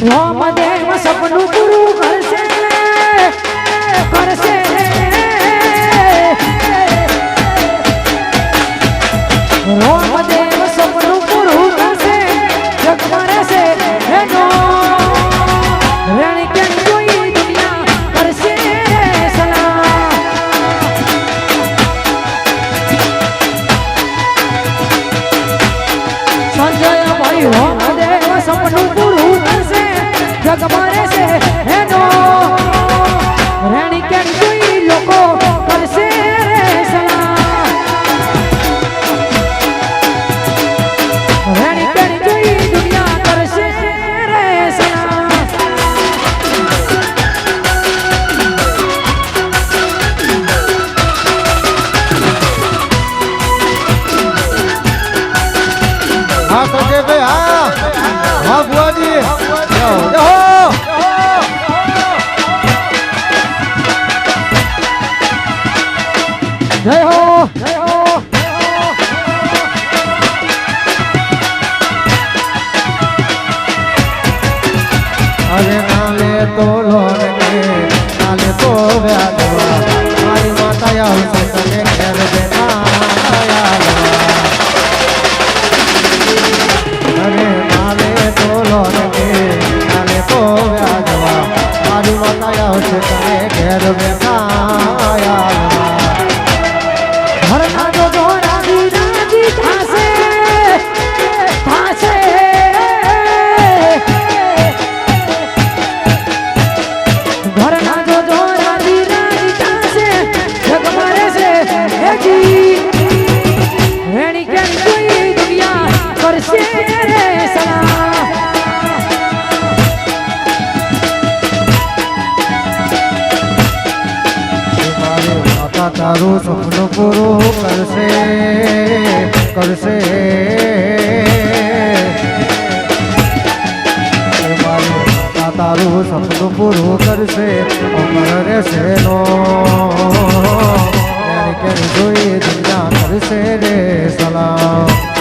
રામદેવ સપનું પૂરું કરશે નાલે તો લોન ને નાલે તો વ્યાજવા મારી માતા આવશે તને ઘેર આયાલવા. અરે નાલે તો લોન ને નાલે તો વ્યાજવા મારી માતા આવશે તને ઘેર બેઠા તારું સપનું પૂરું કરશે કરશે. તારું સપનું પૂરું કરશે, અમર રહેશે નો. ક્યારે કેરી જોઈ દુનિયા કરશે રે સલામ.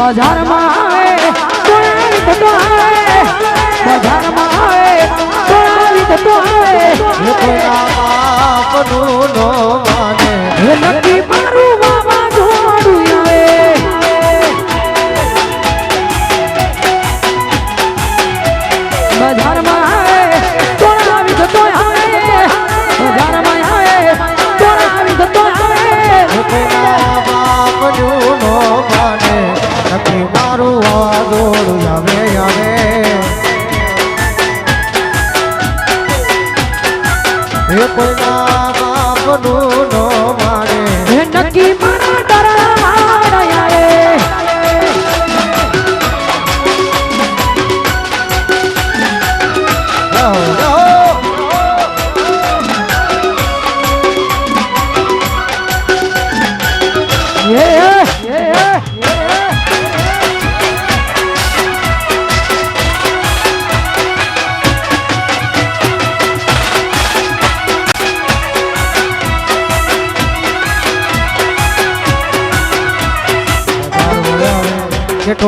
બજારમાં આવે તો આવી થતો આવે આવે. તો આવી. થતો આવે આવે. બજારમાં આવે. એ કોઈના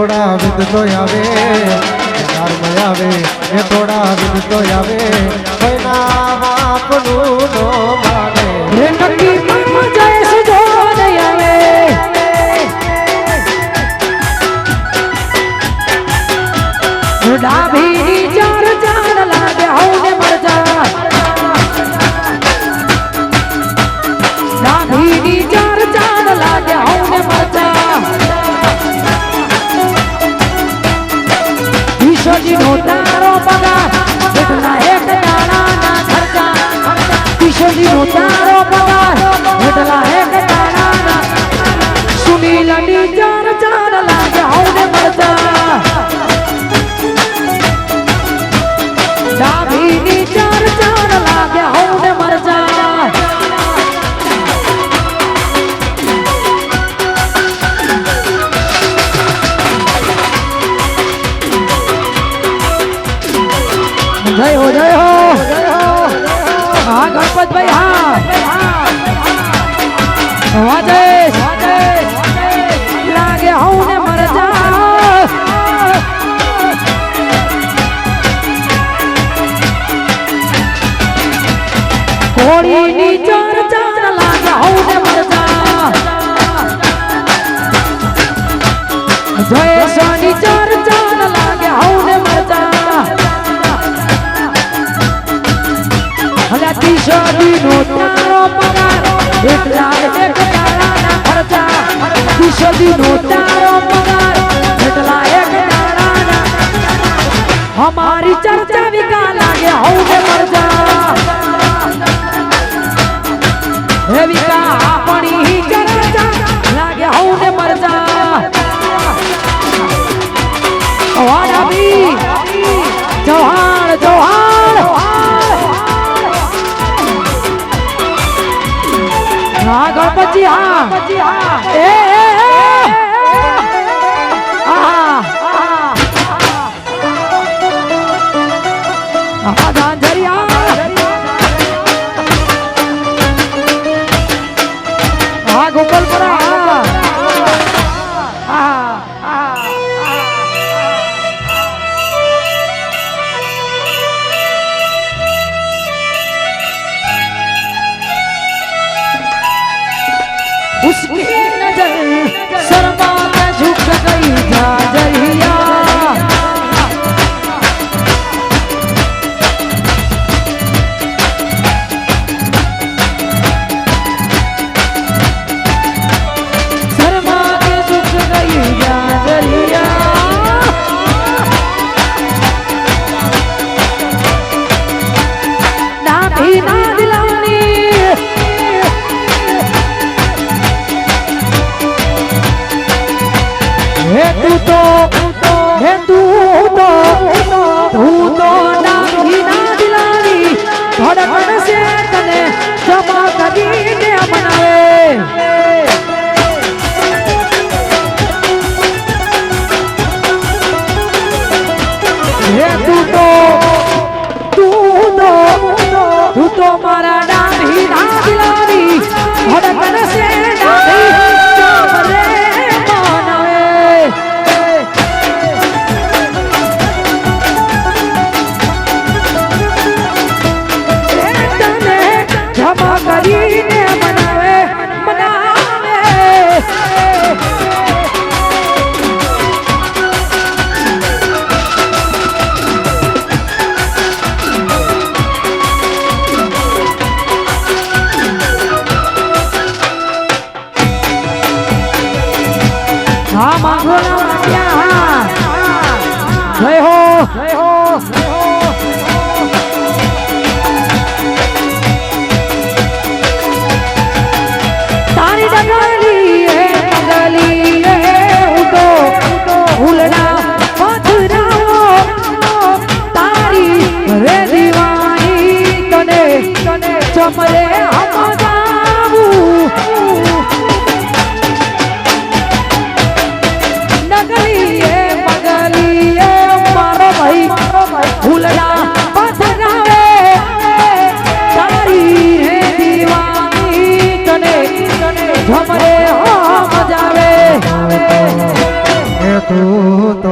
થોડા વિધ તો આવે બજાર મળ્યાવે કે થોડા વિધ તો આવે. કોઈના બાપનું નો લાગે હું ને મરજા ઘોડીની ચર્ચા લાગે હું ને મરજા જય સોની ચર્ચા લાગે હું ને મરજા હલા કિશોરી નો તારો પગાર એટલા દી નો તારો પગાર જેટલા એક નાણાના અમારી ચર્ચા વિકા લાગે હવ હા માંગો ના જય હો જય હો તારી ડગલી હે ડગલી હે ઉડો ઉલડા પથરાઓ તારી રે তো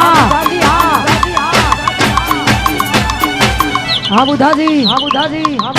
હા. બુધાજી હા બુધાજી હા